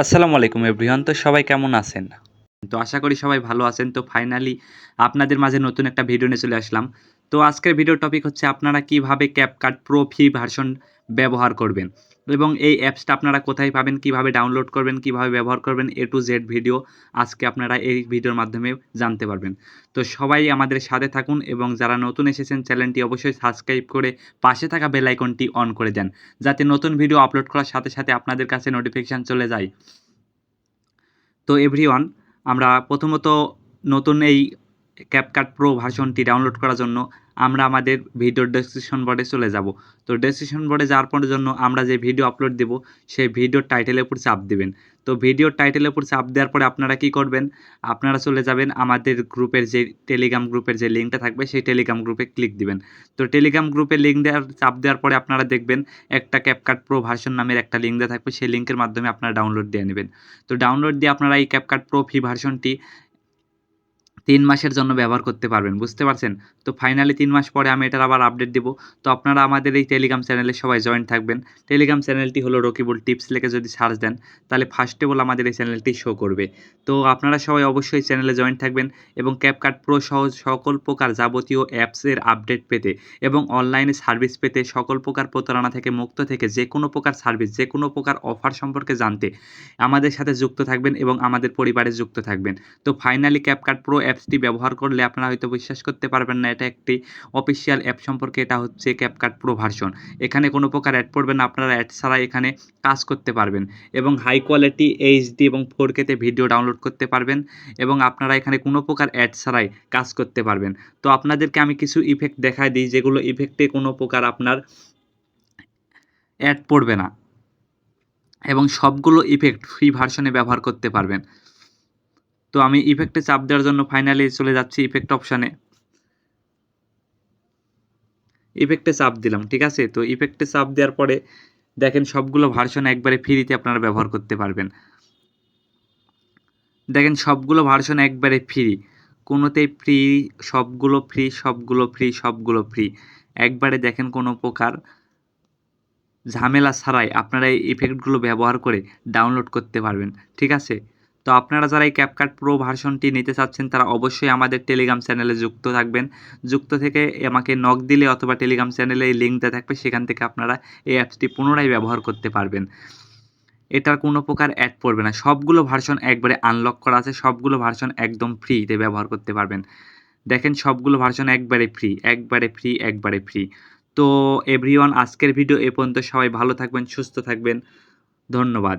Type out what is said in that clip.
আসসালামু আলাইকুম এভরিওয়ান তো সবাই কেমন আছেন? তো আশা করি সবাই ভালো আছেন। তো ফাইনালি আপনাদের মাঝে নতুন একটা ভিডিও নিয়ে চলে আসলাম। তো আজকের ভিডিও টপিক হচ্ছে আপনারা কীভাবে ক্যাপকাট প্রো ফ্রি ভার্সন ব্যবহার করবেন এবং এই অ্যাপসটা আপনারা কোথায় পাবেন, কীভাবে ডাউনলোড করবেন, কীভাবে ব্যবহার করবেন এ টু জেড ভিডিও আজকে আপনারা এই ভিডিওর মাধ্যমে জানতে পারবেন। তো সবাই আমাদের সাথে থাকুন এবং যারা নতুন এসেছেন চ্যানেলটি অবশ্যই সাবস্ক্রাইব করে পাশে থাকা বেল আইকনটি অন করে দেন, যাতে নতুন ভিডিও আপলোড করার সাথে সাথে আপনাদের কাছে নোটিফিকেশান চলে যায়। তো এভরিওয়ান আমরা প্রথমত নতুন এই ক্যাপকাট প্রো ভার্সনটি ডাউনলোড করার জন্য আমরা আমাদের ভিডিওর ডেসক্রিপশন বোর্ডে চলে যাব। তো ডেসক্রিপশন বোর্ডে যাওয়ার জন্য আমরা যে ভিডিও আপলোড দেব, সেই ভিডিওর টাইটেলের উপর চাপ দেবেন। তো ভিডিওর টাইটেলের উপর চাপ দেওয়ার পরে আপনারা কি করবেন? আপনারা চলে যাবেন আমাদের গ্রুপের যে টেলিগ্রাম গ্রুপের যে লিঙ্কটা থাকবে, সেই টেলিগ্রাম গ্রুপে ক্লিক দিবেন। তো টেলিগ্রাম গ্রুপে লিঙ্ক দেওয়ার, চাপ দেওয়ার পরে আপনারা দেখবেন একটা ক্যাপকাট প্রো ভার্সন নামের একটা লিঙ্ক দেওয়া থাকবে, সেই লিঙ্কের মাধ্যমে আপনারা ডাউনলোড দিয়ে নেবেন। তো ডাউনলোড দিয়ে আপনারা এই ক্যাপকাট প্রো ফ্রি ভার্সনটি তিন মাসের জন্য ব্যবহার করতে পারবেন, বুঝতে পারছেন? তো ফাইনালি তিন মাস পরে আমি এটার আবার আপডেট দেবো। তো আপনারা আমাদের এই টেলিগ্রাম চ্যানেলে সবাই জয়েন থাকবেন। টেলিগ্রাম চ্যানেলটি হলো রকিবুল টিপস লেখে যদি সার্চ দেন, তাহলে ফার্স্টে আমাদের এই চ্যানেলটি শো করবে। তো আপনারা সবাই অবশ্যই চ্যানেলে জয়েন থাকবেন এবং ক্যাপকাট প্রো সহ সকল প্রকার যাবতীয় অ্যাপসের আপডেট পেতে এবং অনলাইনে সার্ভিস পেতে সকল প্রকার প্রতারণা থেকে মুক্ত থেকে যে কোনো প্রকার সার্ভিস যে কোনো প্রকার অফার সম্পর্কে জানতে আমাদের সাথে যুক্ত থাকবেন এবং আমাদের পরিবারে যুক্ত থাকবেন। তো ফাইনালি ক্যাপকাট প্রো অ্যাপসটি ব্যবহার করলে আপনারা হয়তো বিশ্বাস করতে পারবেন না, এটা একটি অফিসিয়াল অ্যাপ সম্পর্কে, এটা হচ্ছে ক্যাপকাট প্রো ভার্সন এখানে কোনো প্রকার অ্যাড পড়বে না, আপনারা অ্যাড ছাড়া এখানে কাজ করতে পারবেন এবং হাই কোয়ালিটি এইচডি এবং ফোর কেতে ভিডিও ডাউনলোড করতে পারবেন এবং আপনারা এখানে কোনো প্রকার অ্যাড ছাড়াই কাজ করতে পারবেন। তো আপনাদেরকে আমি কিছু ইফেক্ট দেখাই দিই, যেগুলো ইফেক্টে কোনো প্রকার আপনার অ্যাড পড়বে না এবং সবগুলো ইফেক্ট ফ্রি ভার্সনে ব্যবহার করতে পারবেন। তো আমি ইফেক্টে চাপ দেওয়ার জন্য ফাইনালি চলে যাচ্ছি ইফেক্ট অপশানে ইফেক্টে চাপ দিলাম, ঠিক আছে? তো ইফেক্টে চাপ দেওয়ার পরে দেখেন সবগুলো ভার্সন একবারে ফ্রিতে আপনারা ব্যবহার করতে পারবেন। দেখেন সবগুলো ভার্সন একবারে ফ্রি কোনোতেই ফ্রি সবগুলো ফ্রি সবগুলো ফ্রি সবগুলো ফ্রি একবারে দেখেন কোনো প্রকার ঝামেলা ছাড়াই আপনারা এই ইফেক্টগুলো ব্যবহার করে ডাউনলোড করতে পারবেন, ঠিক আছে? তো আপনারা যারা এই ক্যাপকাট প্রো ভার্সনটি নিতে চাচ্ছেন, তারা অবশ্যই আমাদের টেলিগ্রাম চ্যানেলে যুক্ত থাকবেন। যুক্ত থেকে আমাকে নক দিলে অথবা টেলিগ্রাম চ্যানেলে এই লিঙ্ক দেওয়া থাকবে, সেখান থেকে আপনারা এই অ্যাপসটি পুনরায় ব্যবহার করতে পারবেন। এটার কোনো প্রকার অ্যাড পড়বে না। সবগুলো ভার্সন একবারে আনলক করা আছে, সবগুলো ভার্সন একদম ফ্রিতে ব্যবহার করতে পারবেন। দেখেন, সবগুলো ভার্সন একবারে ফ্রি একবারে ফ্রি একবারে ফ্রি তো এভরিওয়ান আজকের ভিডিও এ পর্যন্ত সবাই ভালো থাকবেন, সুস্থ থাকবেন। ধন্যবাদ।